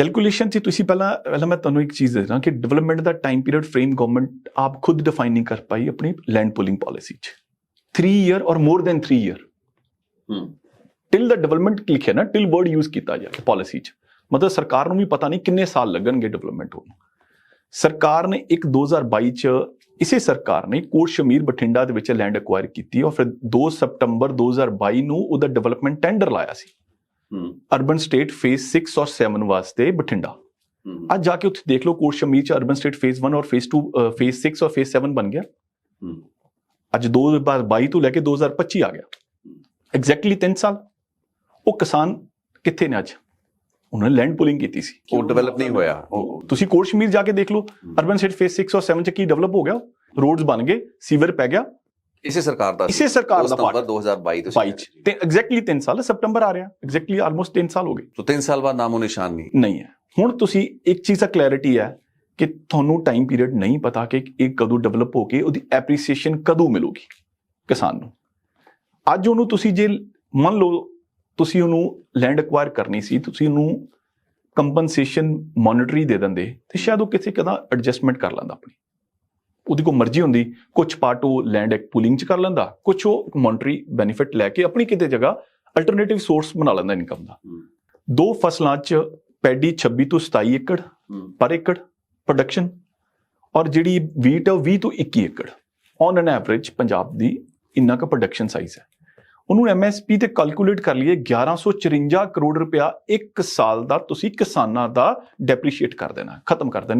Calculation 'ਚ ਤੁਸੀਂ ਪਹਿਲਾਂ ਪਹਿਲਾਂ ਮੈਂ ਤੁਹਾਨੂੰ ਇੱਕ ਚੀਜ਼ ਦੱਸਣਾ ਕਿ ਡਿਵੈਲਪਮੈਂਟ ਦਾ ਟਾਈਮ ਪੀਰੀਅਡ ਫਰੇਮ ਗਵਰਨਮੈਂਟ ਆਪ ਖੁਦ ਡਿਫਾਈਨ ਨਹੀਂ ਕਰ ਪਾਈ ਆਪਣੀ ਲੈਂਡ ਪੂਲਿੰਗ ਪਾਲਿਸੀ 'ਚ। 3 year or more than 3 year ਹੂੰ। ਟਿਲ ਦਾ ਡਿਵੈਲਪਮੈਂਟ ਲਿਖਿਆ ਨਾ ਟਿਲ ਵਰਡ ਯੂਜ਼ ਕੀਤਾ ਗਿਆ ਪਾਲਿਸੀ 'ਚ। ਮਤਲਬ ਸਰਕਾਰ ਨੂੰ ਵੀ ਪਤਾ ਨਹੀਂ ਕਿੰਨੇ ਸਾਲ ਲੱਗਣਗੇ ਡਿਵੈਲਪਮੈਂਟ ਹੋਣ। ਨੂੰ ਸਰਕਾਰ ਨੇ ਇੱਕ 2022 ਚ ਇਸੇ ਸਰਕਾਰ ਨੇ ਕੋਟ ਸ਼ਮੀਰ ਬਠਿੰਡਾ ਦੇ ਵਿੱਚ ਲੈਂਡ ਐਕਵਾਇਰ ਕੀਤੀ ਔਰ ਫਿਰ 2 ਸਤੰਬਰ 2022 ਨੂੰ ਉਹਦਾ ਡਿਵੈਲਪਮੈਂਟ ਟੈਂਡਰ ਲਾਇਆ ਸੀ। ਅਰਬਨ ਸਟੇਟ ਫੇਜ਼ 6 ਔਰ 7 ਵਾਸਤੇ ਬਠਿੰਡਾ। ਅੱਜ ਜਾ ਕੇ ਉੱਥੇ ਦੇਖ ਲਓ ਕੋਟ ਸ਼ਮੀਰ ਚ ਅਰਬਨ ਸਟੇਟ ਫੇਜ਼ 1 ਔਰ ਫੇਜ਼ 2 ਫੇਜ਼ 6 ਔਰ ਫੇਜ਼ 7 ਬਣ ਗਿਆ। ਅੱਜ 2022 ਤੋਂ ਲੈ ਕੇ 2025 ਆ ਗਿਆ। ਐਗਜ਼ੈਕਟਲੀ 3 ਸਾਲ। ਉਹ ਕਿਸਾਨ ਕਿੱਥੇ ਨੇ ਅੱਜ? ਉਹਨਾਂ ਨੇ ਲੈਂਡ ਪੁਲਿੰਗ ਕੀਤੀ ਸੀ। ਉਹ ਡਿਵੈਲਪ ਨਹੀਂ ਹੋਇਆ। ਤੁਸੀਂ ਕੋਟ ਸ਼ਮੀਰ ਜਾ ਕੇ ਦੇਖ ਲਓ। ਅਰਬਨ ਸਟੇਟ ਫੇਜ਼ 6 ਔਰ 7 ਚ ਕੀ ਡਿਵੈਲਪ ਹੋ ਗਿਆ? ਰੋਡਸ ਬਣ ਗਏ ਸੀਵਰ ਪੈ ਗਿਆ। ਇਸੇ ਸਰਕਾਰ ਦਾ ਇਸੇ ਸਰਕਾਰ ਦਾ ਪਾਰਟ। 2022 ਤੋਂ 22 ਚ। ਤੇ ਐਗਜ਼ੈਕਟਲੀ 3 ਸਾਲ ਸਤੰਬਰ ਆ ਰਿਹਾ। ਐਗਜ਼ੈਕਟਲੀ ਆਲਮੋਸਟ 3 ਸਾਲ ਹੋ ਗਏ। ਤੋਂ 3 ਸਾਲ ਬਾਅਦ ਨਾਮੋ ਨਿਸ਼ਾਨ ਨਹੀਂ। ਨਹੀਂ ਹੈ। ਹੁਣ ਤੁਸੀਂ ਇੱਕ ਚੀਜ਼ ਦਾ ਕਲੈਰਿਟੀ ਹੈ ਕਿ ਤੁਹਾਨੂੰ ਟਾਈਮ ਪੀਰੀਅਡ ਨਹੀਂ ਪਤਾ ਕਿ ਇਹ ਕਦੋਂ ਡਿਵੈਲਪ ਹੋ ਕੇ ਉਹਦੀ ਐਪਰੀਸੀਏਸ਼ਨ ਕਦੋਂ ਮਿਲੂਗੀ ਕਿਸਾਨ ਨੂੰ। ਅੱਜ ਉਹਨੂੰ ਤੁਸੀਂ ਜੇ ਮੰਨ ਲਓ ਤੁਸੀਂ ਉਹਨੂੰ ਲੈਂਡ ਐਕਵਾਇਰ ਕਰਨੀ ਸੀ ਤੁਸੀਂ ਉਹਨੂੰ ਕੰਪਨਸੇਸ਼ਨ ਮੋਨਿਟਰੀ ਦੇ ਦਿੰਦੇ ਤੇ ਸ਼ਾਇਦ ਉਹ ਕਿਸੇ ਕਦਾ ਐਡਜਸਟਮੈਂਟ ਕਰ ਲੈਂਦਾ ਆਪਣੀ। ਉਹਦੀ ਕੋਈ ਮਰਜ਼ੀ ਹੁੰਦੀ ਕੁਝ ਪਾਰਟ ਉਹ ਲੈਂਡ ਐਕ ਪੂਲਿੰਗ ਚ ਕਰ ਲੈਂਦਾ ਕੁਝ ਉਹ ਮੋਨਿਟਰੀ ਬੈਨੀਫਿਟ ਲੈ ਕੇ ਆਪਣੀ ਕਿਤੇ ਜਗ੍ਹਾ ਅਲਟਰਨੇਟਿਵ ਸੋਰਸ ਬਣਾ ਲੈਂਦਾ ਇਨਕਮ ਦਾ। ਦੋ ਫਸਲਾਂ ਚ ਪੈਡੀ 26 ਤੋਂ 27 ਏਕੜ ਪਰ ਏਕੜ ਪ੍ਰੋਡਕਸ਼ਨ ਔਰ ਜਿਹੜੀ ਵੀਟ ਹੈ ਉਹ 20 ਤੋਂ 21 ਏਕੜ। ਔਨ ਐਨ ਐਵਰੇਜ ਪੰਜਾਬ ਦੀ ਇੰਨਾ ਕੁ ਪ੍ਰੋਡਕਸ਼ਨ ਸਾਈਜ਼ ਹੈ। ਉਹਨੂੰ ਐਮਐਸਪੀ ਤੇ ਕੈਲਕੂਲੇਟ ਕਰ ਲਈਏ 1154 ਕਰੋੜ ਰੁਪਇਆ ਇੱਕ ਸਾਲ ਦਾ ਤੁਸੀਂ ਕਿਸਾਨਾਂ ਦਾ ਡੈਪਰੀਸ਼ੀਏਟ ਕਰ ਦੇਣਾ ਖਤਮ ਕਰ ਦੇਣਾ।